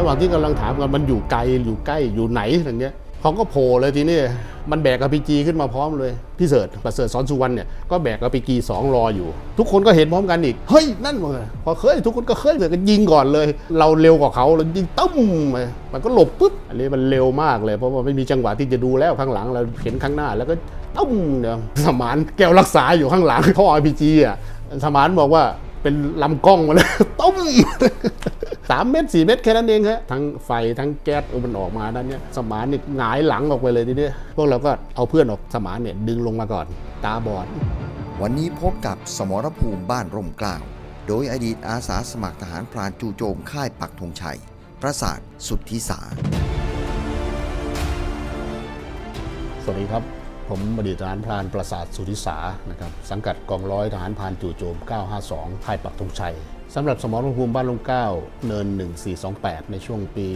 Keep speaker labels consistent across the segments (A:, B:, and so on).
A: ระหว่างที่กำลังถามกันมันอยู่ไกลอยู่ใกล้อยู่ไหนอย่างเงี้ยเขาก็โผล่เลยทีนี้มันแบกอ p พีจีขึ้นมาพร้อมเลยพี่เสิร์ชประเสริฐสอนสุวรรณเนี่ยก็แบกอ p พีจีสองรออยู่ ทุกคนก็เห็นพร้อมกันอีกเฮ้ยนั่นวะพอเคยทุกคนก็เคยเลยก็ยิงก่อนเลย เราเร็วกว่าเขาเรายิงตุ้มไปมันก็หลบปุ๊บอันนี้มันเร็วมากเลยเพราะว่าไม่มีจังหวะที่จะดูแล้วข้างหลังเราเห็นข้างหน้า แล้วก็ตุ้มเนี่ยสมานแก้วรักษาอยู่ข้างหลังท่ออพีจีอะสมานบอกว่าเป็นลำกล้องมาเลยตุ้ม สามเมตรสี่เมตรแค่นั้นเองฮะทั้งไฟทั้งแก๊สเออมันออกมาด้านเนี้ยสมานนี่หงายหลังออกไปเลยทีเนี้ยพวกเราก็เอาเพื่อนออกสมานเนี่ยดึงลงมาก่อน ตาบอด
B: วันนี้พบกับสมรภูมิบ้านร่มเกล้าโดยอดีตอาสาสมัครทหารพรานจู่โจมค่ายปักธงชัย ประสาทสุทธิสา
A: สวัสดีครับ ผมอดีตทหารพรานประสาทสุธิสานะครับสังกัดกองร้อยทหารพรานจู่โจม 952 ค่ายปักธงชัย สำหรับสมรภูมิบ้านลงเก้าเนิน 1428 ในช่วงปี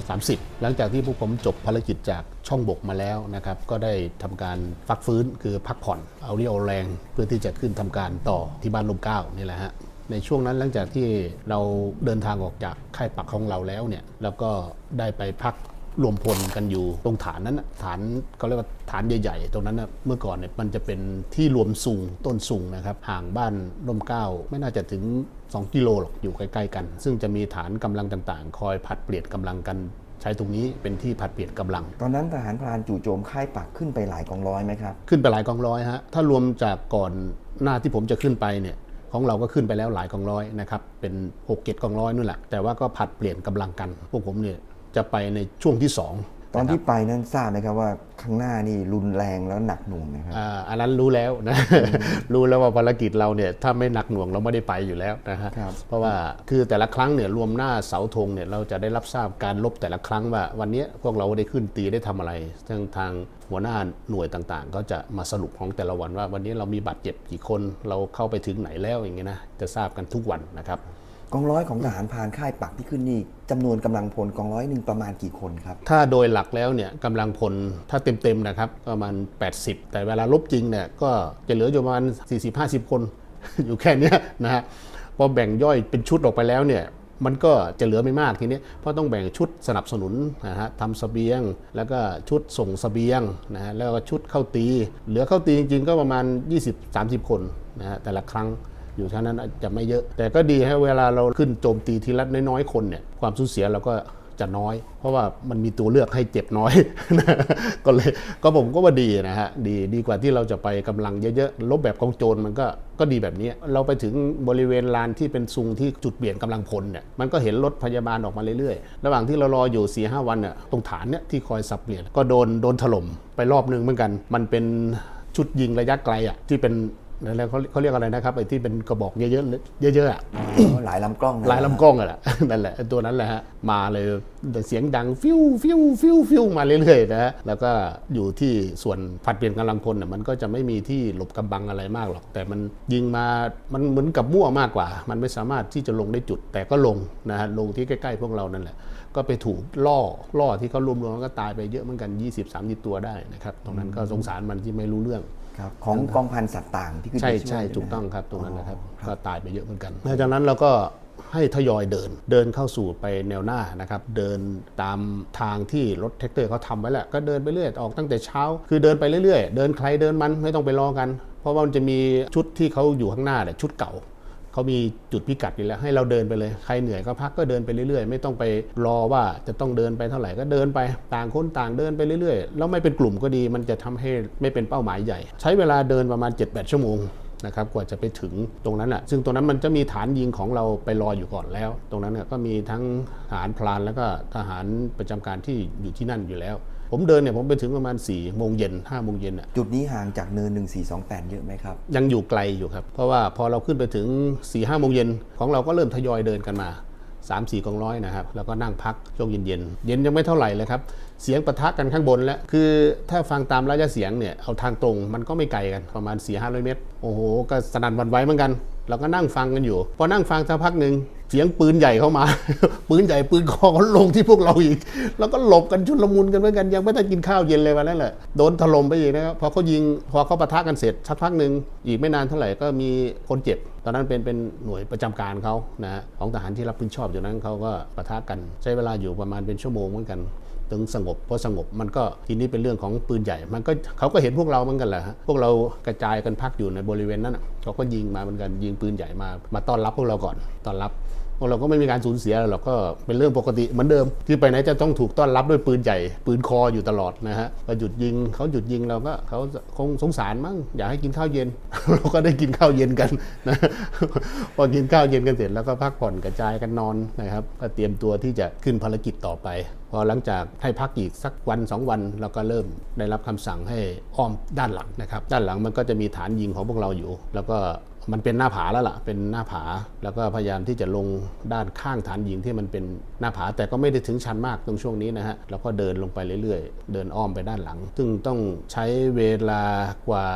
A: 2530 หลังจากที่พวกผมจบภารกิจจากช่องบกมาแล้วนะครับ ก็ได้ทำการฟักฟื้นคือพักผ่อนเอาเรี่ยวแรงเพื่อที่จะขึ้นทำการต่อที่บ้านลมเก้านี่แหละฮะในช่วงนั้นหลังจากที่เราเดินทางออกจากค่ายปักของเราแล้วเนี่ยแล้วก็ได้ไปพักรวมพลกันอยู่ตรงฐานนั้นฐานเขาเรียกว่าฐานใหญ่ ๆ ตรงนั้นนะเมื่อก่อนเนี่ยมันจะเป็นที่รวมสูงต้นสูงนะครับห่างบ้านร่มเก้าไม่น่าจะถึง 2 กิโลหรอกอยู่ใกล้ๆกัน ซึ่งจะมีฐานกำลังต่างๆ คอยผลัดเปลี่ยนกำลังกัน ใช้ตรงนี้เป็นที่ผลัดเปลี่ยนกำลัง
C: ตอนนั้นทหารพรานจู่โจมค่ายปักขึ้นไปหลายกองร้อยไหมครับ
A: ขึ้นไปหลายกองร้อยฮะถ้ารวมจากก่อนหน้าที่ผมจะขึ้นไปเนี่ยของเราก็ขึ้นไปแล้วหลายกองร้อยนะครับเป็น6กเกตกองร้อยนู่นแหละแต่ว่าก็ผัดเปลี่ยนกำลังกัน พวกผมเนี่ยจะไปในช่วงที่ 2
C: ตอนที่ไปนั้นทราบไหมครับว่าข้างหน้านี่รุนแรงแล้วหนักหน่วงนะครับ
A: อ่าอันนั้นรู้แล้วนะ รู้แล้วว่าภารกิจเราเนี่ยถ้าไม่หนักหน่วงเราไม่ได้ไปอยู่แล้วนะฮะ
C: ครับ
A: เพราะว่าคือแต่ละครั้งเนี่ยรวมหน้าเสาธงเนี่ยเราจะได้รับทราบการลบแต่ละครั้งว่าวันนี้พวกเราได้ขึ้นตีได้ทำอะไรทางทางหัวหน้าหน่วยต่างๆ ก็จะมาสรุปของแต่ละวันว่า วันนี้เรามีบาดเจ็บกี่คนเราเข้าไปถึงไหนแล้วอย่างเงี้ยนะจะทราบกันทุกวันนะครับ
C: กองร้อยของทหารพรานค่ายปักที่ขึ้นนี่จำนวนกำลังพลกองร้อยหนึ่งประมาณกี่คนครับ
A: ถ้าโดยหลักแล้วเนี่ยกำลังพลถ้าเต็มๆนะครับประมาณ 80 แต่เวลาลบจริงเนี่ยก็จะเหลืออยู่ประมาณ 40-50 คน อยู่แค่นี้นะฮะพอแบ่งย่อยเป็นชุดออกไปแล้วเนี่ยมันก็จะเหลือไม่มากทีนี้เพราะต้องแบ่งชุดสนับสนุนนะฮะทำสเสบียง แล้วก็ชุดส่งสเสบียงนะฮะแล้วก็ชุดเข้าตี เหลือเข้าตีจริงๆ ก็ประมาณ 20-30 คนนะฮะแต่ละครั้ง อยู่เท่านั้นอาจจะไม่เยอะ แต่ก็ดีให้เวลาเราขึ้นโจมตีทีละน้อยๆคนเนี่ยความสูญเสียเราก็จะน้อย เพราะว่ามันมีตัวเลือกให้เจ็บน้อย ก็เลยก็ผมก็ว่าดีนะฮะดีดีกว่าที่เราจะไปกำลังเยอะๆลบแบบกองโจรมันก็ก็ดีแบบนี้ เราไปถึงบริเวณลานที่เป็นซุงที่จุดเปลี่ยนกำลังพลเนี่ยมันก็เห็นรถพยาบาลออกมาเรื่อยๆ ระหว่างที่เรารออยู่4ีหวันเนี่ยตรงฐานเนี่ยที่คอยสับเปลี่ยนก็โดนโดนถล่มไปรอบนึงเหมือนกัน มันเป็นชุดยิงระยะไกลอะที่เป็น แล้วเขาเขาเรียกอะไรนะครับไอ้ที่เป็นกระบอกเยอะๆเยอะๆอะ
C: หลายลำกล้องนะ
A: ลายลำกล้องอะแหละนั่นแหละไอ้ตัวนั้นแหละฮะมาเลยเสียงดังฟิวฟิวฟิวฟิวมาเรื่อยๆนะฮะแล้วก็อยู่ที่ส่วนผัดเปลี่ยนกำลังพลน่ะมันก็จะไม่มีที่หลบกำบังอะไรมากหรอก แต่มันยิงมามันเหมือนกับมั่วมากกว่า มันไม่สามารถที่จะลงได้จุดแต่ก็ลงนะฮะลงที่ใกล้ ๆ พวกเรานั่นแหละก็ไปถูกล่อล่อที่เขารวมๆแล้วก็ตายไปเยอะเหมือนกัน 20-30 ตัวได้นะครับตรงนั้นก็สงสารมันที่ไม่รู้เรื่อง
C: ครับ ของกองพันสัตว์ต่างที่ขึ้น
A: ใช่
C: ไปช่วย
A: ใช่
C: ไหม
A: ถูกต้องครับตรงนั้นนะครับ
C: อ๋อ
A: ก็ตายไปเยอะเหมือนกันหลังจากนั้นเราก็ให้ทยอยเดิน เดินเข้าสู่ไปแนวหน้านะครับ เดินตามทางที่รถแท็กเตอร์เขาทำไว้แหละ ก็เดินไปเรื่อย ออกตั้งแต่เช้า คือเดินไปเรื่อยๆ เดินใครเดินมันไม่ต้องไปรอกัน เพราะว่ามันจะมีชุดที่เขาอยู่ข้างหน้าเนี่ยชุดเก่า เขามีจุดพิกัดอยู่แล้ว ให้เราเดินไปเลย ใครเหนื่อยก็พักก็เดินไปเรื่อยๆ ไม่ต้องไปรอว่าจะต้องเดินไปเท่าไหร่ก็เดินไป ต่างคนต่างเดินไปเรื่อยๆ แล้วไม่เป็นกลุ่มก็ดี มันจะทำให้ไม่เป็นเป้าหมายใหญ่ ใช้เวลาเดินประมาณ 7-8 ชั่วโมงนะครับกว่าจะไปถึงตรงนั้นแหละซึ่งตรงนั้นมันจะมีฐานยิงของเราไปรออยู่ก่อนแล้ว ตรงนั้นน่ะก็มีทั้งทหารพลานแล้วก็ทหารประจำการที่อยู่ที่นั่นอยู่แล้ว ผมเดินเนี่ยผมไปถึงประมาณ4ี่โมงเย็นห้าโมงเย็นอะ
C: จุดนี้ห่างจากเนิน 1428 เยอะไหมครับ
A: ยังอยู่ไกลอยู่ครับ เพราะว่าพอเราขึ้นไปถึง4ี่ห้าโมงเย็นของเราก็เริ่มทยอยเดินกันมา3 4กองร้อยนะครับ แล้วก็นั่งพักช่วงเย็นเย็นๆเย็นยังไม่เท่าไหร่เลยครับ เสียงปะทะกันข้างบนแล้ว คือถ้าฟังตามระยะเสียงเนี่ย เอาทางตรงมันก็ไม่ไกลกันประมาณ4ี่ห้าร้อยเมตร โอ้โห ก็สนั่นหวันไหวเหมือนกัน เราก็นั่งฟังกันอยู่ พอนั่งฟังสักพักหนึ่ง เสียงปืนใหญ่เข้ามา ปืนใหญ่ปืนคอเขาลงที่พวกเราอีก แล้วก็หลบกันชุนลมุนกันเหมือนกันยังไม่ได้กินข้าวเย็นเลยวันนั้นแหละโดนถล่มไปอีกนะครับพอเขายิงพอเขาปะทะกันเสร็จสักพักหนึ่งอีกไม่นานเท่าไหร่ก็มีคนเจ็บ ตอนนั้นเป็นเป็นหน่วยประจำการเขานะของทหารที่รับผิดชอบอยู่นั้นเขาก็ปะทะกัน ใช้เวลาอยู่ประมาณเป็นชั่วโมงเหมือนกันถึงสงบพอสงบมันก็ทีนี้เป็นเรื่องของปืนใหญ่ มันก็เขาก็เห็นพวกเราเหมือนกันแหละฮะพวกเรากระจายกันพักอยู่ในบริเวณนั้นเขาก็ยิงมาเหมือนกันยิงปืนใหญ่มามาต้อนรับพวกเราก่อนต้อนรับ เราก็ไม่มีการสูญเสียหรอกก็เป็นเรื่องปกติเหมือนเดิมคือไปไหนจะต้องถูกต้อนรับด้วยปืนใหญ่ ปืนคออยู่ตลอดนะฮะพอหยุดยิงเขาหยุดยิงเราก็เขาคงสงสารมั้งอยากให้กินข้าวเย็น เราก็ได้กินข้าวเย็นกันนะพอกินข้าวเย็นกันเสร็จแล้วก็พักผ่อนกระจายกันนอนนะครับก็เตรียมตัวที่จะขึ้นภารกิจต่อไป พอหลังจากให้พักอีกสักวันสองวันเราก็เริ่มได้รับคำสั่งให้อ้อมด้านหลังนะครับ ด้านหลังมันก็จะมีฐานยิงของพวกเราอยู่ แล้วก็ มันเป็นหน้าผาแล้วล่ะ เป็นหน้าผา แล้วก็พยายามที่จะลงด้านข้างฐานยิงที่มันเป็นหน้าผา แต่ก็ไม่ได้ถึงชันมากตรงช่วงนี้นะฮะ แล้วก็เดินลงไปเรื่อยๆ เดินอ้อมไปด้านหลัง ซึ่งต้องใช้เวลากว่า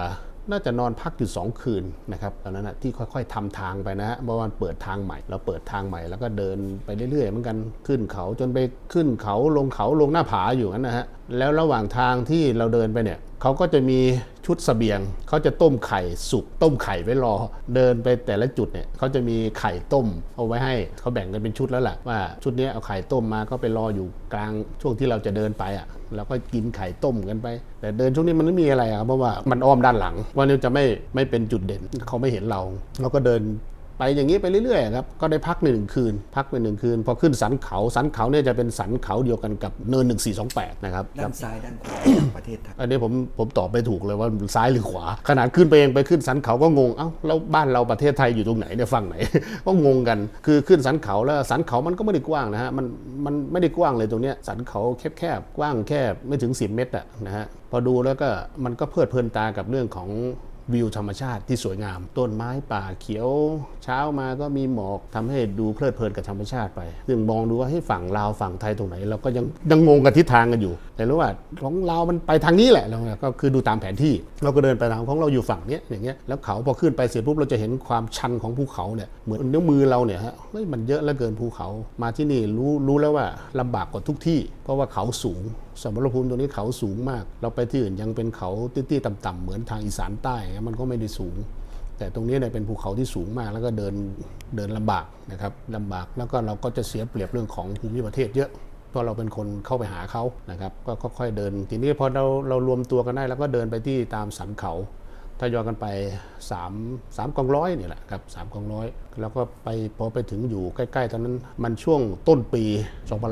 A: น่าจะนอนพักอยู่ 2 คืนนะครับตอนนั้นนะที่ค่อยๆทำทางไปนะฮะเพราะว่ามันเปิดทางใหม่ เราเปิดทางใหม่แล้วก็เดินไปเรื่อยๆเหมือนกันขึ้นเขาจนไปขึ้นเขาลงเขาลงหน้าผาอยู่นั้นนะฮะแล้วระหว่างทางที่เราเดินไปเนี่ยเขาก็จะมีชุดเสบียง เขาจะต้มไข่สุกต้มไข่ไว้รอ เดินไปแต่ละจุดเนี่ยเขาจะมีไข่ต้มเอาไว้ให้เขาแบ่งกันเป็นชุดแล้วแหละว่าชุดนี้เอาไข่ต้มมาก็ไปรออยู่กลางช่วงที่เราจะเดินไปอะ แล้วก็กินไข่ต้มกันไป แต่เดินช่วงนี้มันไม่มีอะไรครับเพราะว่ามันอ้อมด้านหลังว่านี่จะไม่ไม่เป็นจุดเด่นเขาไม่เห็นเราเราก็เดิน ไปอย่างนี้ไปเรื่อยๆครับก็ได้พักหนึ่งคืน พักไปหนึ่งคืน พอขึ้นสันเขาสันเขาเนี่ยจะเป็นสันเขาเดียวกันกับเนิน 1428 นะครับ
C: ด้านซ้ายด้านขวาของประเทศไทย
A: อันนี้ผมผมตอบไม่ถูกเลยว่าซ้ายหรือขวา ขนาดขึ้นไปเองไปขึ้นสันเขาก็งงเอ้าแล้วบ้านเราประเทศไทยอยู่ตรงไหนเนี่ยฝั่งไหน ก็งงกันคือขึ้นสันเขาแล้วสันเขามันก็ไม่ได้กว้างนะฮะมันมันไม่ได้กว้างเลยตรงเนี้ยสันเขาแคบๆกว้างแค่ไม่ถึง 10 เมตรอะนะฮะพอดูแล้วก็มันก็เพลิดเพลินตากับเรื่องของ วิวธรรมชาติที่สวยงาม ต้นไม้ป่าเขียว เช้ามาก็มีหมอกทำให้ดูเพลิดเพลินกับธรรมชาติไป ซึ่งมองดูว่าให้ฝั่งลาวฝั่งไทยตรงไหน เราก็ยังยังงงกับทิศทางกันอยู่ แต่รู้ว่าของเรามันไปทางนี้แหละเราก็คือดูตามแผนที่ เราก็เดินไปทางของเราอยู่ฝั่งเนี้ยอย่างเงี้ยแล้วเขาพอขึ้นไปเสร็จปุ๊บเราจะเห็นความชันของภูเขาเนี่ยเหมือนนิ้วมือเราเนี่ยฮะเฮ้ยมันเยอะเหลือเกินภูเขามาที่นี่รู้รู้แล้วว่าลำบากกว่าทุกที่ เพราะว่าเขาสูง สมรภูมิตรงนี้เขาสูงมาก เราไปที่อื่นยังเป็นเขาตี้ๆต่ำๆเหมือนทางอีสานใต้มันก็ไม่ได้สูง แต่ตรงนี้เนี่ยเป็นภูเขาที่สูงมากแล้วก็เดินเดินลำบากนะครับลำบากแล้วก็เราก็จะเสียเปรียบเรื่องของภูมิประเทศเยอะเพราะเราเป็นคนเข้าไปหาเขานะครับ ก็ค่อยๆเดิน ทีนี้พอเราเรารวมตัวกันได้แล้วก็เดินไปที่ตามสันเขา ทยอยกันไป3 3กองร้อยนี่แหละครับสามกองร้อยแล้วก็ไปพอไปถึงอยู่ใกล้ๆ ตอนนั้นมันช่วงต้นปี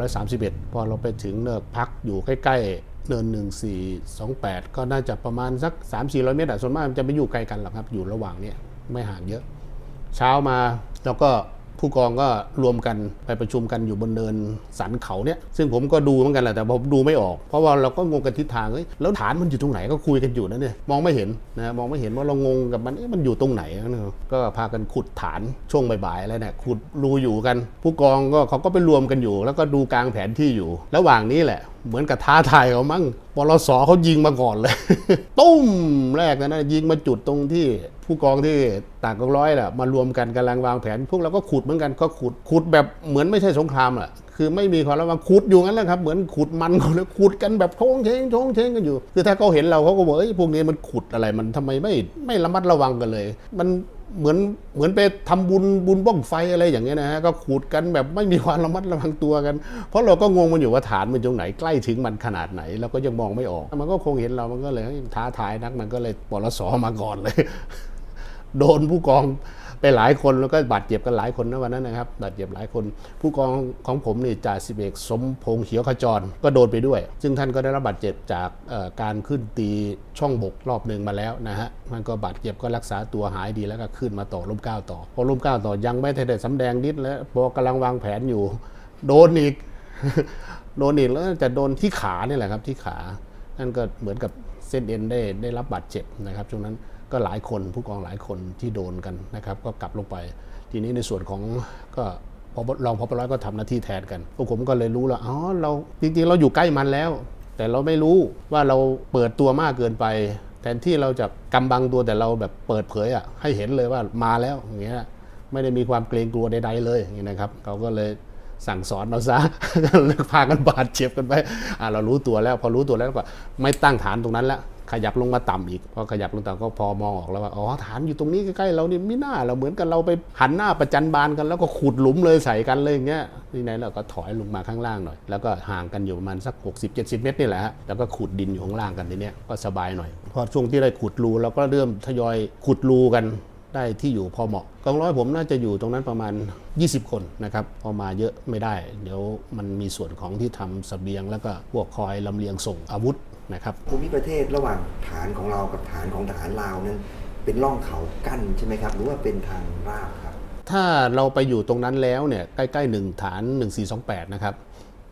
A: 2531 พอเราไปถึงเนิกพักอยู่ใกล้ๆ เนิน 1428 ก็น่าจะประมาณสัก 3-400 เมตรอะส่วนมากมันจะไม่อยู่ไกลกันหรอกครับ อยู่ระหว่างเนี้ยไม่ห่างเยอะ เช้ามาแล้วก็ ผู้กองก็รวมกันไปประชุมกันอยู่บนเนินสันเขาเนี่ยซึ่งผมก็ดูเหมือนกันแหละแต่ผมดูไม่ออก เพราะว่าเราก็งงกันทิศทางเฮ้ยแล้วฐานมันอยู่ตรงไหนก็คุยกันอยู่นะเนี่ยมองไม่เห็นนะมองไม่เห็นว่าเรางงกับมันมันอยู่ตรงไหนนะก็พากันขุดฐานช่วงบ่ายๆอะไรเนี่ยขุดรูอยู่กัน ผู้กองก็เขาก็ไปรวมกันอยู่ แล้วก็ดูกลางแผนที่อยู่ ระหว่างนี้แหละ เหมือนกับท้าทายเขามั้งปลสเขายิงมาก่อนเลย ตุ้มแรกนะนะยิงมาจุดตรงที่ผู้กองที่ต่างกองร้อยแหละมารวมกันกำลังวางแผน พวกเราก็ขุดเหมือนกันก็ขุดขุดแบบเหมือนไม่ใช่สงครามอะคือไม่มีความระวังขุดอยู่งั้นแหละครับเหมือนขุดมันเขาเลยขุดกันแบบโชงเชงโชงเชงกันอยู่ คือถ้าเขาเห็นเราเขาก็บอกเอ้ยพวกนี้มันขุดอะไรมันทำไมไม่ไม่ระมัดระวังกันเลย มัน เหมือนเหมือนไปทำบุญบุญบ้องไฟอะไรอย่างเงี้ยนะฮะก็ขูดกันแบบไม่มีความระมัดระวังตัวกัน เพราะเราก็งงมันอยู่ว่าฐานมันตรงไหนใกล้ถึงมันขนาดไหนเราก็ยังมองไม่ออก มันก็คงเห็นเรามันก็เลยเฮ้ยท้าทายนักมันก็เลยปลสมาก่อนเลย โดนผู้กอง ไปหลายคนแล้วก็บาดเจ็บกันหลายคนนะวันนั้นนะครับบาดเจ็บหลายคน ผู้กองของผมนี่จ่าสิบเอกสมพงษ์เขียวขจรก็โดนไปด้วย ซึ่งท่านก็ได้รับบาดเจ็บจากการขึ้นตีช่องบกรอบหนึ่งมาแล้วนะฮะมันก็บาดเจ็บก็รักษาตัวหายดีแล้วก็ขึ้นมาต่อร่มเก้าต่อพอร่มเก้าต่อยังไม่ได้สำแดงนิดแล้วพอกำลังวางแผนอยู่ โดนอีกโดนอีกแล้วจะโดนที่ขานี่แหละครับที่ขานั่นก็เหมือนกับเส้นเอ็นได้ได้รับบาดเจ็บนะครับช่วงนั้น ก็หลายคนผู้กองหลายคนที่โดนกันนะครับ ก็กลับลงไป ทีนี้ในส่วนของก็พบรองพบร้อยก็ทำหน้าที่แทนกันพวกผมก็เลยรู้แล้วอ๋อเราจริงๆ เราอยู่ใกล้มันแล้ว แต่เราไม่รู้ว่าเราเปิดตัวมากเกินไป แทนที่เราจะกำบังตัวแต่เราแบบเปิดเผยอะให้เห็นเลยว่ามาแล้วอย่างเงี้ยไม่ได้มีความเกรงกลัวใดๆเลยอย่างเงี้นะครับเขาก็เลยสั่งสอนเราซะเลิกพากันบาดเจ็บกันไปอะเรารู้ตัวแล้ว พอรู้ตัวแล้วก็ไม่ตั้งฐานตรงนั้นแล้ว ขยับลงมาต่ำอีกพอขยับลงต่ำก็พอมองออกแล้วว่าอ๋อฐานอยู่ตรงนี้ใกล้ๆเรานี่ไม่น่าเราเหมือนกันเราไปหันหน้าประจันบานกัน แล้วก็ขุดหลุมเลยใส่กันเลยอย่างเงี้ยที่ไหนเราก็ถอยลงมาข้างล่างหน่อย แล้วก็ห่างกันอยู่ประมาณสัก 60-70 เมตรนี่แหละฮะแล้วก็ขุดดินอยู่ข้างล่างกันทีเนี้ยก็สบายหน่อย พอช่วงที่ได้ขุดรูเราก็เริ่มทยอยขุดรูกัน ได้ที่อยู่พอเหมาะกองร้อยผมน่าจะอยู่ตรงนั้นประมาณ 20 คนนะครับพอมาเยอะไม่ได้ เดี๋ยวมันมีส่วนของที่ทำเสบียง แล้วก็พวกคอยลำเลียงส่งอาวุธนะครับ
C: ภูมิประเทศระหว่างฐานของเรากับฐานของทหารลาวนั้นเป็นร่องเขากั้นใช่ไหมครับ หรือว่าเป็นทางราบครับ
A: ถ้าเราไปอยู่ตรงนั้นแล้วเนี่ยใกล้ๆหนึ่งฐาน 1428 นะครับ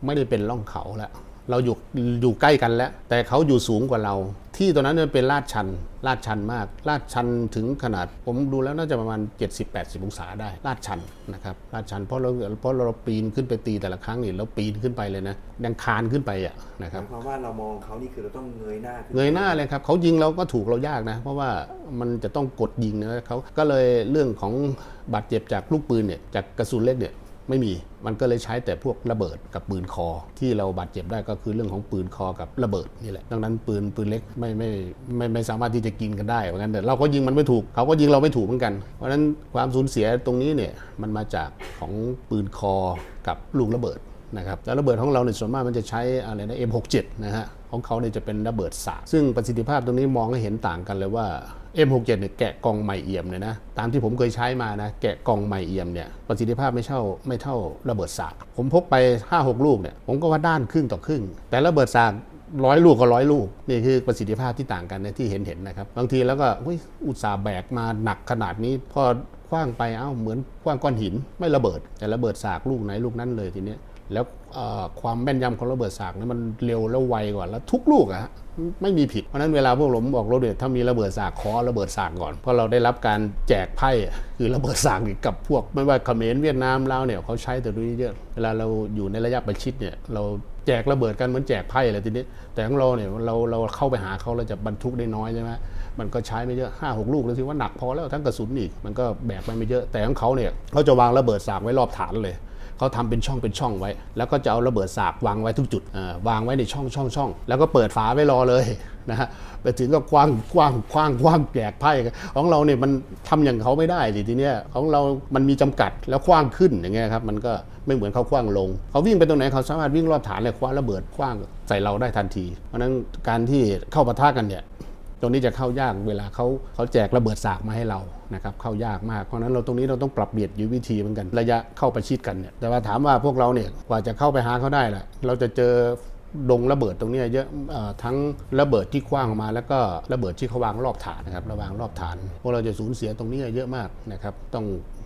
A: ไม่ได้เป็นร่องเขาแล้ว เราอยู่อยู่ใกล้กันแล้ว แต่เขาอยู่สูงกว่าเรา ที่ตรงนั้นเนี่ยเป็นลาดชันลาดชันมาก ลาดชันถึงขนาด ผมดูแล้วน่าจะประมาณ 70-80 องศาได้ ลาดชันนะครับลาดชันเพราะเราเพราะเราปีนขึ้นไปตีแต่ละครั้งนี่เราปีนขึ้นไปเลยนะดังคานขึ้นไปอะนะ
C: ห
A: ครับ
C: มายความว่าเรามองเขานี่คือเราต้องเงยหน้าขึ้น
A: เงยหน้าเลยครับเขายิงเราก็ถูกเรายากนะ เพราะว่ามันจะต้องกดยิงนะเขาก็เลยเรื่องของบาดเจ็บจากลูกปืนเนี่ยจากกระสุนเล็กเนี่ย ไม่มี มันก็เลยใช้แต่พวกระเบิดกับปืนคอ ที่เราบาดเจ็บได้ก็คือเรื่องของปืนคอกับระเบิดนี่แหละ ดังนั้นปืนปืนเล็กไม่ไม่ไม่ไม่สามารถที่จะกินกันได้ เพราะงั้นแต่เราก็ยิงมันไม่ถูก เขาก็ยิงเราไม่ถูกเหมือนกัน เพราะฉะนั้นความสูญเสียตรงนี้เนี่ยมันมาจากของปืนคอกับลูกระเบิดนะครับแล้วระเบิดของเราในยส่วนมากมันจะใช้อะไรนะ M67 นะฮะของเขาเนี่ยจะเป็นระเบิดสาซึ่งประสิทธิภาพตรงนี้มองให้เห็นต่างกันเลยว่า M67 เนี่ยแกะกล่องใหม่เอี่ยมเนี่ยนะ ตามที่ผมเคยใช้มานะ แกะกล่องใหม่เอี่ยมเนี่ยประสิทธิภาพไม่เท่าไม่เท่าระเบิดสาก ผมพกไป 5-6 ลูกเนี่ยผมก็ว่าด้านครึ่งต่อครึ่ง แต่ระเบิดสากร้อยลูกก็ร้อยลูก นี่คือประสิทธิภาพที่ต่างกันนะที่เห็นเห็นนะครับ บางทีแล้วก็อุยอุตสาห์แบกมาหนักขนาดนี้พอคว้างไปเอ้าเหมือนคว้างก้อนหินไม่ระเบิด แต่ระเบิดสากลูกไหนลูกนั้นเลยทีเนี้ยแล้วความแม่นยำของระเบิดสากนี่มันเร็วแล้วไวกว่าแล้วทุกลูกอะ ไม่มีผิด เพราะนั้นเวลาพวกผมบอกรถเนี่ยถ้ามีระเบิดสากขอระเบิดสากก่อน เพราะเราได้รับการแจกไพ่อะคือระเบิดสากกับพวกไม่ว่าเขมรเวียดนามลาวเนี่ยเขาใช้แต่ดูนี้เยอะ เวลาเราอยู่ในระยะประชิดเนี่ยเราแจกระเบิดกันเหมือนแจกไพ่เลยทีนี้ แต่ของเราเนี่ยเราเราเข้าไปหาเขาเราจะบรรทุกได้น้อยใช่ไหมมันก็ใช้ไม่เยอะห้าหกลูกแล้วถือว่าหนักพอแล้วทั้งกระสุนอีกมันก็แบกไปไม่เยอะแต่ของเขาเนี่ยเขาจะวางระเบิดสากไว้รอบฐานเลย เขาทำเป็นช่องเป็นช่องไว้ แล้วก็จะเอาระเบิดสากวางไว้ทุกจุดวางไว้ในช่องช่องช่องแล้วก็เปิดฝาไว้รอเลยนะฮะไปถึงก็กว้างกว้างกว้างกว้างแจกไพ่ของเราเนี่ยมันทำอย่างเขาไม่ได้สิทีเนี้ยของเรา มันมีจำกัดแล้วกว้างขึ้นอย่างเงี้ยครับมันก็ไม่เหมือนเขากว้างลง เขาวิ่งไปตรงไหนเขาสามารถวิ่งรอบฐานเลยคว้าระเบิดกว้างใส่เราได้ทันที เพราะฉะนั้นการที่เข้าปะทะกันเนี่ย ตรงนี้จะเข้ายากเวลาเขาเขาแจกระเบิดสากมาให้เรานะครับเข้ายากมากเพราะนั้นเราตรงนี้เราต้องปรับเปลี่ยนยุวิธีเหมือนกัน ระยะเข้าประชิดกันเนี่ยแต่ว่าถามว่าพวกเราเนี่ยกว่าจะเข้าไปหาเขาได้แหละเราจะเจอดงระเบิดตรงนี้เยอะทั้งระเบิดที่คว้างออกมา แล้วก็ระเบิดที่เขาวางรอบฐานนะครับระวางรอบฐานพวกเราจะสูญเสียตรงนี้เยอะมากนะครับต้อง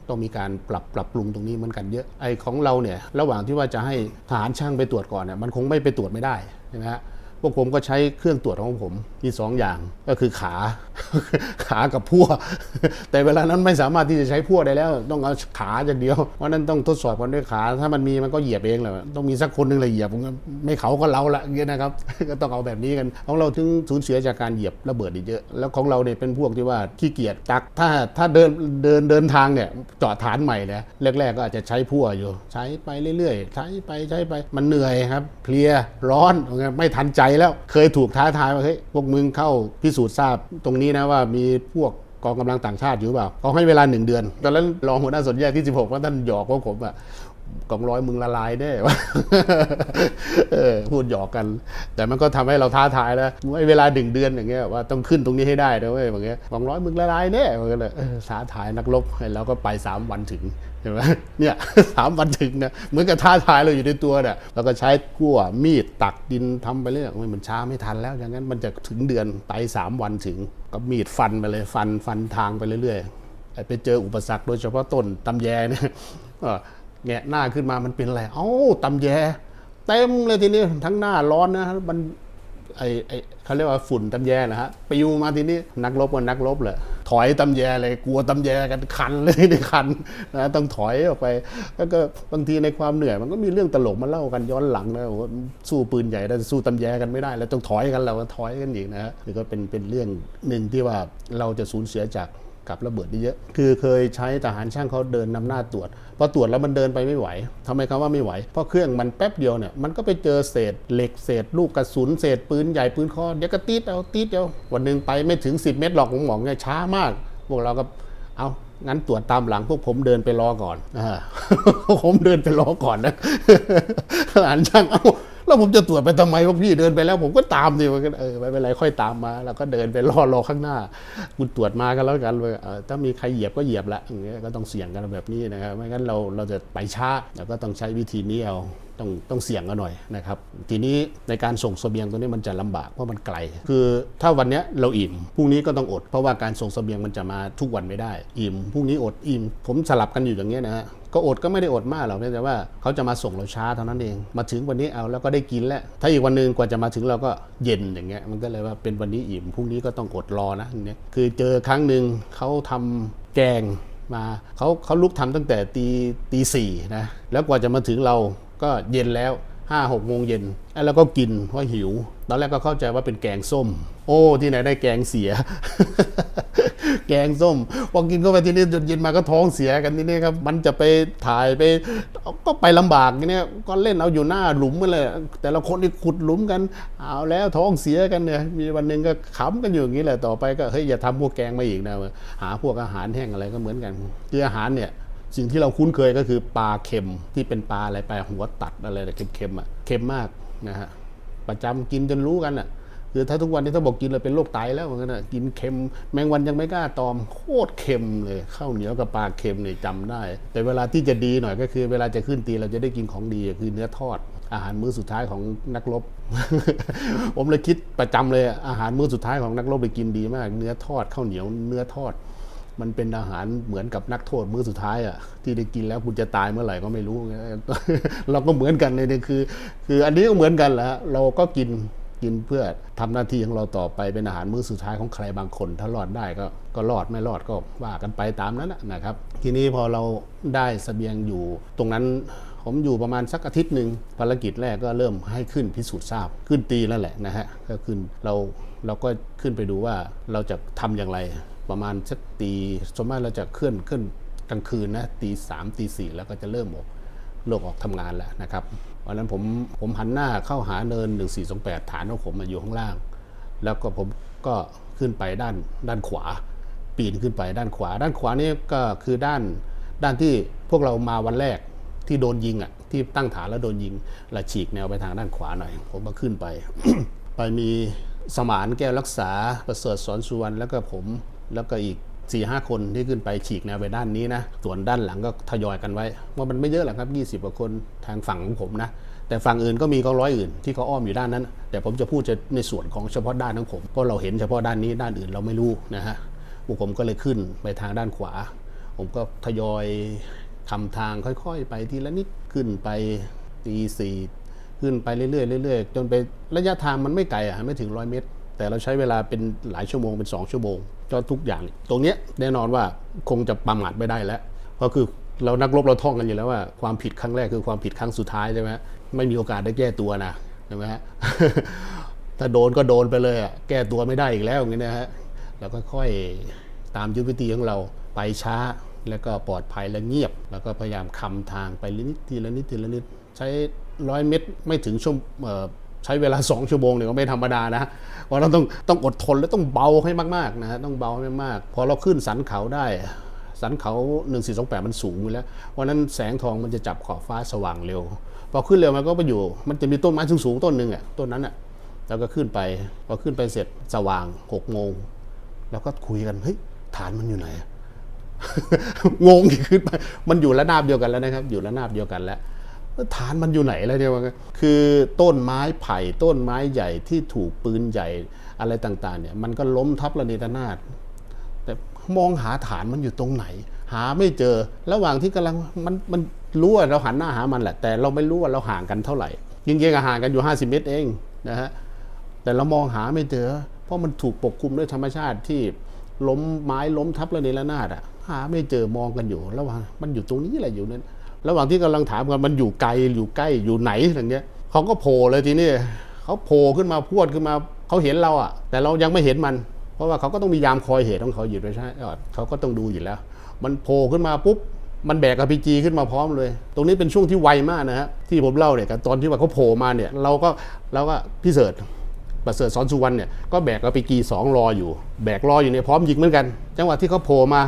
A: ต้องมีการปรับปรับปรุงตรงนี้เหมือนกันเยอะไอ้ของเราเนี่ยระหว่างที่ว่าจะให้ทหารช่างไปตรวจก่อนเนี่ยมันคงไม่ไปตรวจไม่ได้นะฮะ พวกผมก็ใช้เครื่องตรวจของผมมีสองอย่างก็คือขา ขากับพั่วแต่เวลานั้นไม่สามารถที่จะใช้พั่วได้แล้ว ต้องเอาขาอย่างเดียวเพราะนั้นต้องทดสอบกันด้วยขา ถ้ามันมีมันก็เหยียบเองแหละต้องมีสักคนหนึ่งเลยเหยียบไม่เขาก็เราละอย่างเงี้ยนะครับ ก็ต้องเอาแบบนี้กันของเราถึงสูญเสียจากการเหยียบระเบิดอีกเยอะแล้วของเราเนี่ยเป็นพวกที่ว่าขี้เกียจตักถ้าถ้าเดินเดินเดินทางเนี่ยเจาะฐานใหม่เนี่ยแรกๆก็อาจจะใช้พั่วอยู่ ใช้ไปเรื่อยๆ ใช้ไปใช้ไปมันเหนื่อยครับเพลียร้อนไม่ทันใจแล้วเคยถูกท้าทายว่าเฮ้ยพวกมึงเข้าพิสูจน์ทราบตรงนี้นะว่ามีพวกกองกำลังต่างชาติอยู่หรือเปล่าเขาให้เวลาหนึ่งเดือน ตอนนั้นรองหัวหน้าสนแยกที่ 16ว่าท่านหยอกพวกผมอะ กองร้อยมึงละลายแน่วะเออพูดหยอกกัน แต่มันก็ทำให้เราท้าทายแล้วไอ้เวลาดึงเดือนอย่างเงี้ยว่าต้องขึ้นตรงนี้ให้ได้นะเว้ยอย่างเงี้ยกองร้อยมึงละลายแน่มันก็เลยท้าทายนักรบให้เราก็ไปสามวันถึงใช่ไหมเนี่ยสามวันถึงนะเหมือนกับท้าทายเราอยู่ในตัวเนี่ยเราก็ใช้กั้วมีดตักดินทำไปเรื่อยมันช้าไม่ทันแล้วอย่างนั้นมันจะถึงเดือนไปสามวันถึงก็มีดฟันไปเลยฟันฟันทางไปเรื่อยๆไปเจออุปสรรคโดยเฉพาะต้นตำแยเนี่ย แงะหน้าขึ้นมามันเป็นอะไร เอ้าตำแย เต็มเลยทีนี้ทั้งหน้าร้อนนะมันไอไอเขาเรียกว่าฝุ่นตำแยนะฮะปิวมาทีนี้นักรบกับนักรบเลยถอยตำแยเลยกลัวตำแยกันคันเลยในคันนะต้องถอยออกไป แล้วก็บางทีในความเหนื่อยมันก็มีเรื่องตลกมาเล่ากันย้อนหลังนะว่าสู้ปืนใหญ่แต่สู้ตำแยกันไม่ได้ แล้วต้องถอยกันเราถอยกันอีกนะฮะนี่ก็เป็นเป็นเรื่องหนึ่งที่ว่าเราจะสูญเสียจาก กับระเบิดนี่เยอะ คือเคยใช้ทหารช่างเขาเดินนำหน้าตรวจ พอตรวจแล้วมันเดินไปไม่ไหวทำไมคำว่าไม่ไหว เพราะเครื่องมันแป๊บเดียวเนี่ย มันก็ไปเจอเศษเหล็กเศษลูกกระสุนเศษปืนใหญ่ปืนคอเดี๋ยวก็ตีดเอาตีดเดียววันหนึ่งไปไม่ถึง 10 เมตรหรอกผมบอกเนี่ยช้ามาก พวกเราก็เอางั้นตรวจตามหลังพวกผมเดินไปรอก่อนอาผมเดินไปรอก่อนนะทหารช่างเอ้า แล้วผมจะตรวจไปทำไมพวกพี่เดินไปแล้ว ผมก็ตามดิมันก็เออไม่เป็นไรค่อยตามมา แล้วก็เดินไปรอรอข้างหน้าคุณตรวจมากันแล้วกันเออถ้ามีใครเหยียบก็เหยียบละอย่างเงี้ยก็ต้องเสี่ยงกันแบบนี้นะครับไม่งั้นเราเราจะไปช้าแล้วก็ต้องใช้วิธีนี้เอาต้องต้องเสี่ยงกันหน่อยนะครับทีนี้ในการส่งเสบียงตัวนี้มันจะลำบากเพราะมันไกล คือถ้าวันนี้เราอิ่มพรุ่งนี้ก็ต้องอด เพราะว่าการส่งเสบียงมันจะมาทุกวันไม่ได้ อิ่มพรุ่งนี้อดอิ่มผมสลับกันอยู่อย่างเงี้ยนะฮะ ก็อดก็ไม่ได้อดมากหรอกเพียงแต่ว่าเขาจะมาส่งเราช้าเท่านั้นเอง มาถึงวันนี้เอาแล้วก็ได้กินแล้ว ถ้าอีกวันหนึ่งกว่าจะมาถึงเราก็เย็นอย่างเงี้ย มันก็เลยว่าเป็นวันนี้อิ่มพรุ่งนี้ก็ต้องอดรอนะอย่างเงี้ยคือเจอครั้งหนึ่งเขาทำแกงมาเขาเขาลุกทำตั้งแต่ตีตีสี่นะแล้วกว่าจะมาถึงเราก็เย็นแล้วห้าหกโมงเย็นแล้วก็กินเพราะหิว ตอนแรกก็เข้าใจว่าเป็นแกงส้ม โอ้ที่ไหนได้แกงเสีย แกงส้มพอกินเข้าไปที่นี่จนเย็นมาก็ท้องเสียกันที่นี่ครับ มันจะไปถ่ายไปก็ไปลำบากทีเนี่ยก็เล่นเอาอยู่หน้าหลุมกันเลย แต่ละคนนี่ขุดหลุมกันเอาแล้วท้องเสียกันเนี่ยมีวันหนึ่งก็ขำกันอยู่อย่างนี้แหละต่อไปก็เฮ้ยอย่าทำพวกแกงมาอีกนะหาพวกอาหารแห้งอะไรก็เหมือนกันคืออาหารเนี่ยสิ่งที่เราคุ้นเคยก็คือปลาเค็มที่เป็นปลาอะไรปลาหัวตัดอะไรแต่เค็มๆอะเค็มมากนะฮะประจำกินจนรู้กันอะ คือถ้าทุกวันนี้ถ้าบอกกินเลยเป็นโรคไตแล้วเหมือนกันอะกินเค็ม แมงวันยังไม่กล้าตอม โคตรเค็มเลยข้าวเหนียวกับปลาเค็มเนี่ยจำได้ แต่เวลาที่จะดีหน่อยก็คือ เวลาจะขึ้นตีเราจะได้กินของดีคือเนื้อทอด อาหารมื้อสุดท้ายของนักรบ ผมเลยคิดประจำเลยอาหารมื้อสุดท้ายของนักรบไปกินดีมาก เนื้อทอดข้าวเหนียวเนื้อทอด มันเป็นอาหารเหมือนกับนักโทษมื้อสุดท้ายอะที่ได้กินแล้วคุณจะตายเมื่อไหร่ก็ไม่รู้เราก็เหมือนกันเลยเนี่ยคือ คืออันนี้ก็เหมือนกันแหละเราก็กิน กินเพื่อทำหน้าที่ของเราต่อไปเป็นอาหารมื้อสุดท้ายของใครบางคน ถ้ารอดได้ก็ก็รอดไม่รอดก็ว่ากันไปตามนั้นนะครับ ทีนี้พอเราได้เสบียงอยู่ตรงนั้นผมอยู่ประมาณสักอาทิตย์หนึ่งภารกิจแรกก็เริ่มให้ขึ้นพิสูจน์ทราบ ขึ้นตีแล้วแหละนะฮะก็ขึ้นเราเราก็ขึ้นไปดูว่าเราจะทำอย่างไรประมาณสักตีส่วนมากเราจะเคลื่อนเคลื่อนกลางคืนนะตีสามตีสี่แล้วก็จะเริ่มออก โลกออกทำงานแล้วนะครับวันนั้นผมผมหันหน้าเข้าหาเนิน 1428 ฐานของผมอะอยู่ข้างล่าง แล้วก็ผมก็ขึ้นไปด้านด้านขวา ปีนขึ้นไปด้านขวา ด้านขวานี่ก็คือด้านด้านที่พวกเรามาวันแรกที่โดนยิงอะที่ตั้งฐานแล้วโดนยิงแล้วฉีกแนวไปทางด้านขวาหน่อย ผมก็ขึ้นไป ไปมีสมานแก้วรักษาประเสริฐสอนสุวรรณแล้วก็ผมแล้วก็อีก 4ี่ห้าคนที่ขึ้นไปฉีกแนวไปด้านนี้นะ ส่วนด้านหลังก็ทยอยกันไว้ ว่ามันไม่เยอะหรอกครับ 20กว่าคนทางฝั่งของผมนะ แต่ฝั่งอื่นก็มีก็ร้อยอื่นที่เขาอ้อมอยู่ด้านนั้น แต่ผมจะพูดจะในส่วนของเฉพาะด้านของผม เพราะเราเห็นเฉพาะด้านนี้ด้านอื่นเราไม่รู้นะฮะพวกผมก็เลยขึ้นไปทางด้านขวา ผมก็ทยอยคำทางค่อยๆ ไปทีละนิดขึ้นไปตีสี่ขึ้นไปเรื่อยๆเรื่อยๆ จนไประยะทางมันไม่ไกลอะไม่ถึงร้อยเมตร แต่เราใช้เวลาเป็นหลายชั่วโมงเป็น 2 ชั่วโมงจนทุกอย่าง ตรงเนี้ยแน่นอนว่าคงจะประมาทไม่ได้แล้วเพราะคือเรานักรบเราท่องกันอยู่แล้วว่าความผิดครั้งแรกคือความผิดครั้งสุดท้ายใช่ไหมไม่มีโอกาสได้แก้ตัวนะใช่ไหมฮะถ้าโดนก็โดนไปเลยอะแก้ตัวไม่ได้อีกแล้วอย่างนี้นะฮะเราก็ค่อยตามยุทธวิธีของเราไปช้าแล้วก็ปลอดภัยและเงียบ แล้วก็พยายามคำทางไปนิดทีละนิดทีละนิดใช้ร้อยเมตรไม่ถึงชั่ว ใช้เวลา 2 ชั่วโมงเนี่ยก็ไม่ธรรมดานะเพราะเราต้องต้องอดทนและต้องเบาให้มากๆนะฮะต้องเบาให้มากพอเราขึ้นสันเขาได้ สันเขา 1428 มันสูงอยู่แล้ววันนั้นแสงทองมันจะจับขอบฟ้าสว่างเร็ว พอขึ้นเร็วมันก็ไปอยู่ มันจะมีต้นไม้สูงๆต้นหนึ่งอะต้นนั้นอะแล้วก็ขึ้นไปพอขึ้นไปเสร็จสว่าง6โมงแล้วก็คุยกันเฮ้ยฐานมันอยู่ไหนงงอีกขึ้นไปมันอยู่ระนาบเดียวกันแล้วนะครับ อยู่ระนาบเดียวกันแล้ว ฐานมันอยู่ไหนแล้วเนี่ยว่าคือต้นไม้ไผ่ต้นไม้ใหญ่ที่ถูกปืนใหญ่อะไรต่างๆเนี่ยมันก็ล้มทับระเนระนาดแต่มองหาฐานมันอยู่ตรงไหน หาไม่เจอระหว่างที่กำลังมันมันรู้ว่าเราหันหน้าหามันแหละ แต่เราไม่รู้ว่าเราห่างกันเท่าไหร่จริงๆอะห่างกันอยู่ 50 เมตรเองนะฮะแต่เรามองหาไม่เจอ เพราะมันถูกปกคลุมด้วยธรรมชาติที่ล้มไม้ล้มทับระเนระนาดอะหาไม่เจอมองกันอยู่ระหว่างมันอยู่ตรงนี้แหละอยู่นั้น ระหว่างที่กำลังถามกันมันอยู่ไกลอยู่ใกล้อยู่ไหนอย่างเงี้ยเขาก็โผล่เลยทีนี้เขาโผล่ขึ้นมาพวดขึ้นมาเขาเห็นเราอะแต่เรายังไม่เห็นมัน เพราะว่าเขาก็ต้องมียามคอยเหตุของเขาอยู่ด้วยใช่ไหมเขาก็ต้องดูอยู่แล้ว มันโผล่ขึ้นมาปุ๊บมันแบกอ p จีขึ้นมาพร้อมเลย ตรงนี้เป็นช่วงที่ไวมากนะฮะที่ผมเล่าเนี่ยตอนที่ว่าเขาโผล่มาเนี่ยเราก็เราก็พี่เสิร์ชประเสริฐสอนสุวรรณเนี่ยก็แบกอ p จีสองรออยู่ แบกรออยู่เนี่ยพร้อมยิงเหมือนกัน จังหวะที่เขาโผล่มา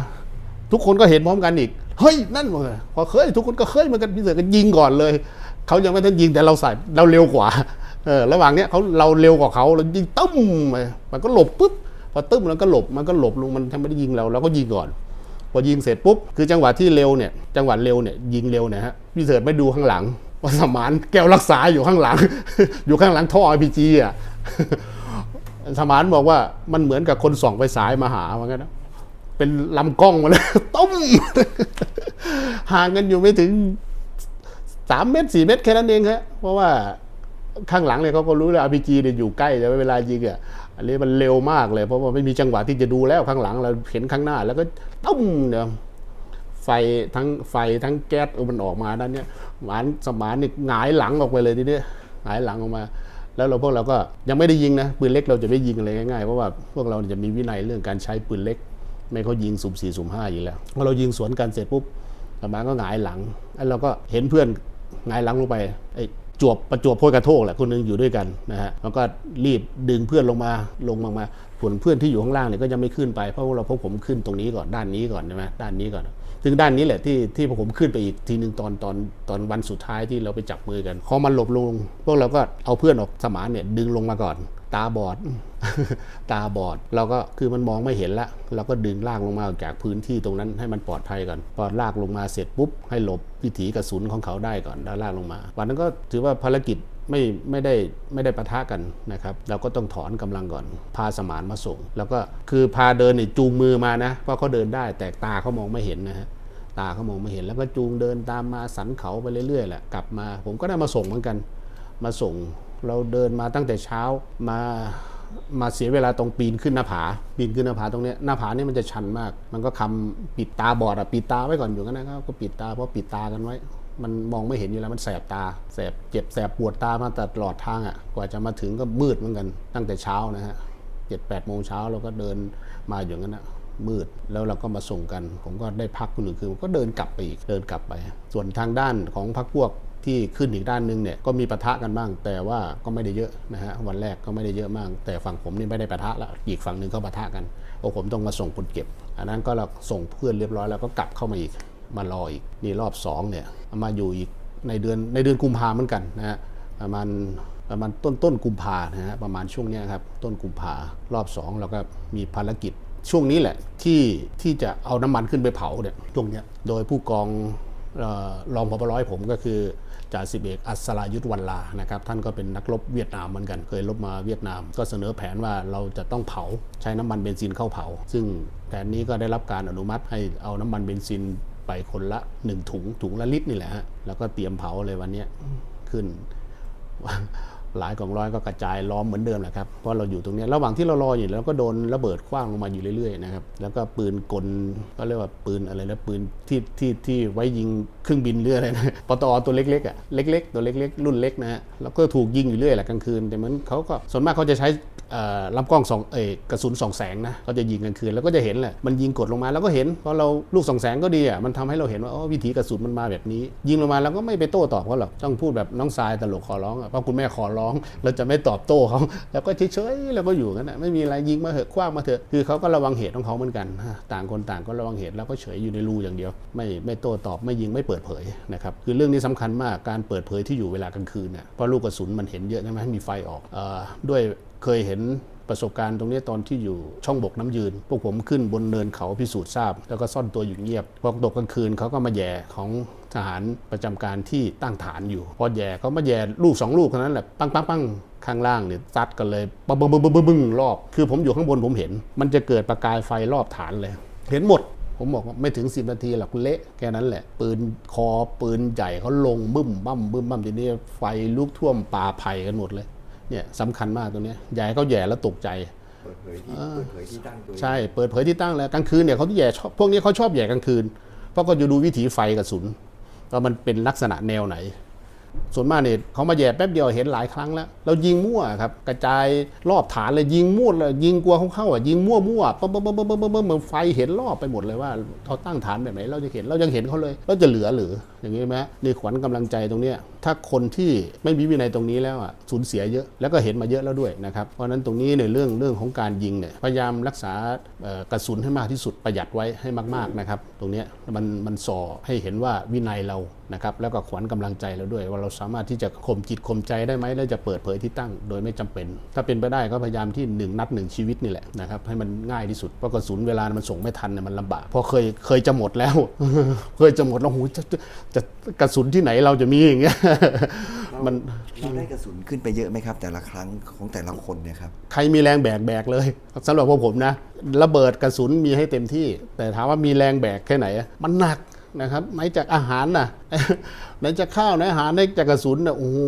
A: ทุกคนก็เห็นพร้อมกันอีก เฮ้ยนั่นหมดเลยพอเคยทุกคนก็เคยเหมือนกันพี่เสือก็ยิงก่อนเลยเขายังไม่ทันยิงแต่เราใส่เราเร็วกว่าเออระหว่างเนี้ยเขาเราเร็วกว่าเขาเรายิงตึ้มไปมันก็หลบปุ๊บพอตึ้มแล้วก็หลบมันก็หลบลงมันทำไม่ได้ยิงเราเราก็ยิงก่อน พอยิงเสร็จปุ๊บคือจังหวะที่เร็วเนี่ยจังหวะเร็วเนี่ยยิงเร็วเนี่ยฮะพี่เสิร์ชไม่ดูข้างหลังว่าสมานแก้วรักษาอยู่ข้างหลัง อยู่ข้างหลังท่อ RPG อะสมานบอกว่ามันเหมือนกับคนส่องไฟสายมาหาว่างั้นนะ เป็นลำกล้องมาเลยต้มห่างกันอยู่ไม่ถึงสามเมตรสี่เมตรแค่นั้นเองครับเพราะว่าข้างหลังเนี่ยเขาก็รู้แล้ว RPG เนี่ยอยู่ใกล้แต่เวลายิงอะอันนี้มันเร็วมากเลย เพราะว่าไม่มีจังหวะที่จะดูแล้วข้างหลังเราเห็นข้างหน้า แล้วก็ต้มเนี่ยไฟทั้งไฟทั้งแก๊สมันออกมาด้านเนี้ยหวานสมานนี่หงายหลังออกไปเลยทีเนี้หงายหลังออกมา แล้วเราพวกเราก็ยังไม่ได้ยิงนะปืนเล็กเราจะไม่ยิงอะไรง่ายๆเพราะว่าพวกเราจะมีวินัยเรื่องการใช้ปืนเล็ก ไม่เขายิงสุ่มสี่สุ่มห้าอยู่แล้วพอเรายิงสวนกันเสร็จปุ๊บประมาก็หงายหลังแล้วเราก็เห็นเพื่อนหงายหลังลงไปไอ้จวบประจวบโพยกระโทกแหละคนนึงอยู่ด้วยกันนะฮะมันก็รีบดึงเพื่อนลงมาลงมามาส่วนเพื่อนที่อยู่ข้างล่างเนี่ยก็ยังไม่ขึ้นไปเพราะเราพวกผมขึ้นตรงนี้ก่อนด้านนี้ก่อนใช่ไหมด้านนี้ก่อนซึ่งด้านนี้แหละที่ที่พวกผมขึ้นไปอีกทีหนึ่งตอนตอนตอนวันสุดท้ายที่เราไปจับมือกันพอมันหลบลง พวกเราก็เอาเพื่อนออกสมานเนี่ยดึงลงมาก่อน ตาบอด ตาบอด เราก็คือมันมองไม่เห็นละ เราก็ดึงลากลงมาออกจากพื้นที่ตรงนั้นให้มันปลอดภัยก่อน พอลากลงมาเสร็จปุ๊บ ให้หลบวิถีกระสุนของเขาได้ก่อนแล้วลากลงมา วันนั้นก็ถือว่าภารกิจไม่ไม่ได้ไม่ได้ปะทะกันนะครับ เราก็ต้องถอนกำลังก่อน พาสมานมาส่ง แล้วก็คือพาเดินเนี่ยจูงมือมานะเพราะเขาเดินได้แต่ตาเขามองไม่เห็นนะฮะตาเขามองไม่เห็นแล้วก็จูงเดินตามมาสันเขาไปเรื่อยๆแหละกลับมา ผมก็ได้มาส่งเหมือนกัน มาส่ง เราเดินมาตั้งแต่เช้ามามาเสียเวลาตรงปีนขึ้นหน้าผา ปีนขึ้นหน้าผาตรงนี้หน้าผานี่มันจะชันมาก มันก็คำปิดตาบอดอะปิดตาไว้ก่อนอยู่กันนะครับก็ปิดตาเพราะปิดตากันไว้ มันมองไม่เห็นอยู่แล้วมันแสบตาแสบเจ็บแสบปวดตามาตลอดทางอะกว่าจะมาถึงก็มืดเหมือนกัน ตั้งแต่เช้านะฮะเจ็ดแปดโมงเช้าเราก็เดินมาอย่างนั้นนะมืดแล้วเราก็มาส่งกัน ผมก็ได้พักหนึ่งคือผมก็เดินกลับไปอีกเดินกลับไป ส่วนทางด้านของพักพวก ที่ขึ้นอีกด้านหนึงเนี่ยก็มีปะทะกันบ้าง แต่ว่าก็ไม่ได้เยอะนะฮะวันแรกก็ไม่ได้เยอะมาก แต่ฝั่งผมนี่ไม่ได้ปะทะละอีกฝั่งหนึ่งก็ปะทะกันโอ้ผมต้องมาส่งคนเก็บ อันนั้นก็เราส่งเพื่อนเรียบร้อยแล้วก็กลับเข้ามาอีกมารออีกนี่รอบสองเนี่ยมาอยู่อีกในเดือนในเดือนกุมภาเหมือนกันนะฮะประมาณประมาณต้นต้นกุมภานะฮะประมาณช่วงนี้ครับต้นกุมภารอบสองเราก็มีภารกิจช่วงนี้แหละที่ที่จะเอาน้ำมันขึ้นไปเผาเนี่ยช่วงเนี้ยโดยผู้กองรองพบร้อยผมก็คือ จ่าสิบเอกอัศรายุทธวันลานะครับท่านก็เป็นนักรบเวียดนามเหมือนกัน เคยรบมาเวียดนาม ก็เสนอแผนว่าเราจะต้องเผาใช้น้ำมันเบนซินเข้าเผา ซึ่งแผนนี้ก็ได้รับการอนุมัติให้เอาน้ำมันเบนซินไปคนละหนึ่งถุงถุงละลิตรนี่แหละฮะแล้วก็เตรียมเผาเลยวันนี้ขึ้น หลายกองร้อยก็กระจายล้อมเหมือนเดิมแหละครับเพราะเราอยู่ตรงนี้ระหว่างที่เรารออยู่แล้วก็โดนระเบิดคว้างลงมาอยู่เรื่อยๆนะครับแล้วก็ปืนกลก็เรียกว่าปืนอะไรนะปืนที่ที่ที่ไว้ยิงเครื่องบินเรืออะไรนะปตอตัวเล็กๆอะเล็ก ๆ ตัวเล็ก ๆ รุ่นเล็กนะฮะแล้วก็ถูกยิงอยู่เรื่อยแหละกลางคืนแต่เหมือนเขาก็ส่วนมากเขาจะใช้ ลำกล้องสองเอกระสุนสองแสงนะเขาจะยิงกลางคืนแล้วก็จะเห็นแหละมันยิงกดลงมาแล้วก็เห็นเพราะเราลูกสองแสงก็ดีอะมันทำให้เราเห็นว่าวิถีกระสุนมันมาแบบนี้ ยิงลงมาเราก็ไม่ไปโต้ตอบเขาหรอกต้องพูดแบบน้องทรายตลกขอร้องอะเพราะคุณแม่ขอร้อง เราจะไม่ตอบโต้เขาแล้วก็เฉยๆเราก็อยู่กันนะไม่มีอะไรยิงมาเถอะคว้างมาเถอะคือเขาก็ระวังเหตุของเขาเหมือนกัน ต่างคนต่างก็ระวังเหตุแล้วก็เฉยอยู่ในรูอย่างเดียว ไม่ไม่โต้ตอบไม่ยิงไม่เปิดเผยนะครับคือเรื่องนี้สำคัญมากการเปิดเผยที่อยู่เวลากลางคืนเนี่ยเพราะลูกกระสุนมันเห็นเยอะใช่ไหมมีไฟออกเออด้วย เคยเห็นประสบการณ์ตรงนี้ตอนที่อยู่ช่องบกน้ำยืน พวกผมขึ้นบนเนินเขาพิสูจน์ทราบ แล้วก็ซ่อนตัวอยู่เงียบพอตกกลางคืนเขาก็มาแย่ของทหารประจำการที่ตั้งฐานอยู่ พอแย่เขามาแย่ลูกสองลูกเท่านั้นแหละปังปังปังข้างล่างเนี่ยซัดกันเลยปะบึ้งบึ้งบึ้งบึ้งบึ้งรอบ คือผมอยู่ข้างบนผมเห็น มันจะเกิดประกายไฟรอบฐานเลย เห็นหมดผมบอกว่าไม่ถึง 10 นาทีหรอกเละแค่นั้นแหละ ปืนคอปืนใหญ่เขาลงบึ้มบั้มบึ้มบั้มทีนี้ไฟลุกท่วมป่าไผ่กันหมดเลย เนี่ยสำคัญมากตรงเนี้ยใหญ่เขาแย่แล้วตกใจ
C: เปิดเผยที่เปิดเผยที่ตั้งตัวเอง
A: ใช่เปิดเผยที่ตั้งแล้วกลางคืนเนี่ยเขาที่แย่ชอบพวกนี้เขาชอบแย่กลางคืน เพราะก็จะดูวิถีไฟกระสุนว่ามันเป็นลักษณะแนวไหน ส่วนมากเนี่ยเขามาแย่แป๊บเดียวเห็นหลายครั้งแล้ว เรายิงมั่วครับกระจายรอบฐานเลยยิงมั่วเลยยิงกลัวเขาเข้าอะยิงมั่วมั่วปั๊บปั๊บปั๊บปั๊บปั๊บปั๊บเหมือนไฟเห็นรอบไปหมดเลยว่าเขาตั้งฐานแบบไหนเราจะเห็นเรายังเห็นเขาเลย เราจะเหลือหรืออย่างนี้ไหมนี่ขวัญกำลังใจตรงเนี้ยถ้าคนที่ไม่มีวินัยตรงนี้แล้วอะสูญเสียเยอะแล้วก็เห็นมาเยอะแล้วด้วยนะครับเพราะนั้นตรงนี้ในเรื่องเรื่องของการยิงเนี่ยพยายามรักษากระสุนให้มากที่สุดประหยัดไว้ให้มากๆนะครับตรงเนี้ยมันมันส่อให้เห็นว่าวินัยเรา นะครับแล้วก็ขวัญกำลังใจเราด้วย ว่าเราสามารถที่จะข่มจิตข่มใจได้ไหมแล้วจะเปิดเผยที่ตั้งโดยไม่จำเป็น ถ้าเป็นไปได้ก็พยายามที่หนึ่งนัดหนึ่งชีวิตนี่แหละนะครับให้มันง่ายที่สุดเพราะกระสุนเวลามันส่งไม่ทันเนี่ยมันลำบากเพราะเคยเคยจะหมดแล้ว เคยจะหมดแล้วโหจะจะจะกระสุนที่ไหนเราจะมีอย่างเงี้ย
C: เรา
A: มัน
C: เราได้กระสุนขึ้นไปเยอะไหมครับ แต่ละครั้งของแต่ละคนเนี่ยครับ
A: ใครมีแรงแบกแบกเลยสำหรับพวกผมนะระเบิดกระสุนมีให้เต็มที่ แต่ถามว่ามีแรงแบกแค่ไหนมันหนัก นะครับไหนจากอาหารนะไหนจากข้าวไหนอาหารไหนจากกระสุนนะโอ้โห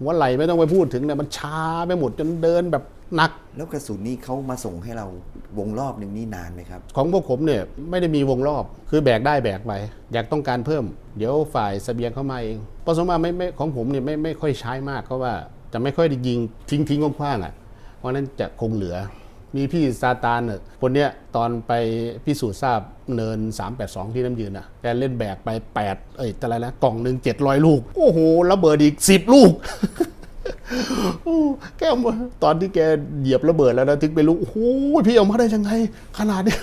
A: หัวไหล่ไม่ต้องไปพูดถึงเนี่ยมันชาไปหมดจนเดินแบบหนัก
C: แล้วกระสุนนี่เขามาส่งให้เราวงรอบหนึ่งนี่นานไหมครับ
A: ของพวกผมเนี่ยไม่ได้มีวงรอบคือแบกได้แบกไปอยากต้องการเพิ่ม เดี๋ยวฝ่ายเสบียงเข้ามาเองเพราะสมมติไม่ไม่ของผมเนี่ยไม่ไม่ค่อยใช้มากเพราะว่าจะไม่ค่อยได้ยิงทิ้งทิ้งกว้างๆอะ เพราะฉะนั้นจะคงเหลือ มีพี่ซาตานเนี่ยคนเนี้ยตอนไปพิสูจน์ทราบเนิน 382 ที่น้ำยืนอะแกเล่นแบกไป 8 เอ้ยอะไรนะ กล่องหนึ่ง700 ลูก โอ้โหระเบิดอีก 10 ลูกแกมตอนที่แกเหยียบระเบิดแล้วนะถึงไปรู้โอ้โหพี่เอามาได้ยังไง ขนาดนี้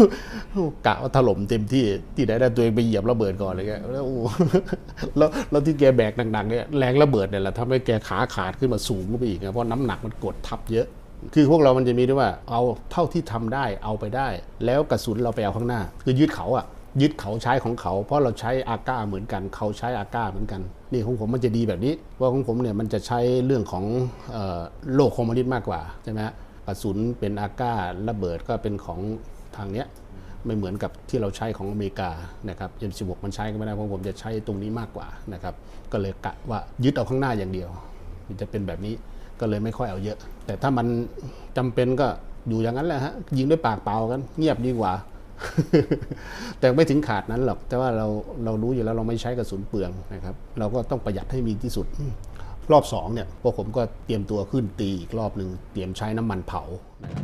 A: กะว่าถล่มเต็มที่ที่ไหนได้ตัวเองไปเหยียบระเบิดก่อนเลยแกแล้วโอ้แล้วแล้วที่แกแบกหนักๆเนี่ยแรงระเบิดเนี่ยแหละทำให้แกขาขาดขึ้นมาสูงขึ้นไปอีกนะเพราะน้ำหนักมันกดทับเยอะ คือพวกเรามันจะมีด้วยว่า เอาเท่าที่ทำได้เอาไปได้ แล้วกระสุนเราไปเอาข้างหน้า คือยึดเขาอะยึดเขาใช้ของเขา เพราะเราใช้อาก้าเหมือนกัน เขาใช้อาก้าเหมือนกัน นี่ของผมมันจะดีแบบนี้ ว่าของผมเนี่ยมันจะใช้เรื่องของออโลกคอมมิวนิสต์มากกว่าใช่ไหมกระสุนเป็นอาก้าระเบิดก็เป็นของทางเนี้ยไม่เหมือนกับที่เราใช้ของอเมริกานะครับ M16 มันใช้ก็ไม่ได้เพราะผมจะใช้ตรงนี้มากกว่านะครับ ก็เลยกะว่ายึดเอาข้างหน้าอย่างเดียวมันจะเป็นแบบนี้ ก็เลยไม่ค่อยเอาเยอะ แต่ถ้ามันจำเป็นก็อยู่อย่างนั้นแหละฮะยิงด้วยปากเปล่ากัน เงียบดีกว่า แต่ไม่ถึงขาดนั้นหรอก แต่ว่าเราเรารู้อยู่แล้วเราไม่ใช้กระสุนเปลืองนะครับ เราก็ต้องประหยัดให้มีที่สุด รอบสองเนี่ยพวกผมก็เตรียมตัวขึ้นตีอีกรอบหนึ่งเตรียมใช้น้ำมันเผานะครับ